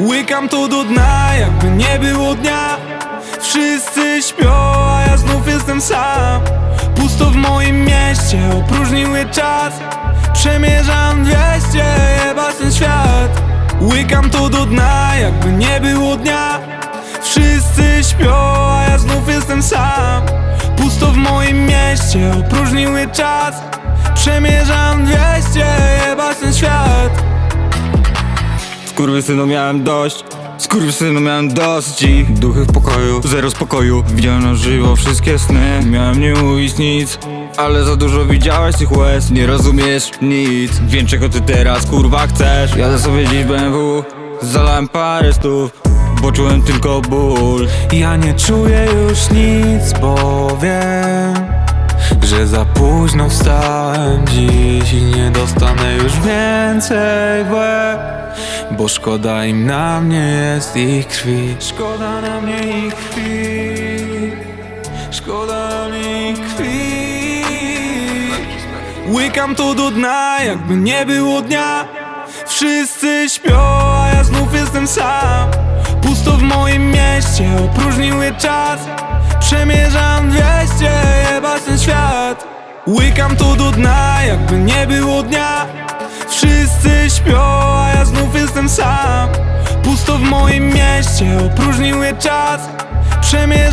Łykam to do dna, jakby nie było dnia. Wszyscy śpią, a ja znów jestem sam. Pusto w moim mieście, opróżniły czas. Przemierzam 200, jeba ten świat. Łykam to do dna, jakby nie było dnia. Wszyscy śpią, a ja znów jestem sam Pusto w moim mieście, opróżniły czas Przemierzam 200, Skurwysynu miałem dość. Skurwysynu miałem dosyć ich. Duchy w pokoju, zero spokoju. Widziałem na żywo wszystkie sny. Miałem nie mówić nic ale za dużo widziałeś tych łez. Nie rozumiesz nic. Wiem czego ty teraz kurwa chcesz. Jadę sobie dziś BMW Zalałem parę stów Bo czułem tylko ból. Ja nie czuję już nic, bo wiem Że za późno wstałem. Dziś I nie dostanę już więcej w Bo szkoda im na mnie jest ich krwi. Szkoda na mnie ich krwi. Szkoda na mnie ich krwi. Łykam to do dna, jakby nie było dnia. Wszyscy śpią, a ja znów jestem sam. Pusto w moim mieście, opróżniły czas. Przemierzam 200, jeba ten świat. Łykam to do dna, jakby nie było dnia. Wszyscy śpią, mieście, opróżniły czas. Przemierzam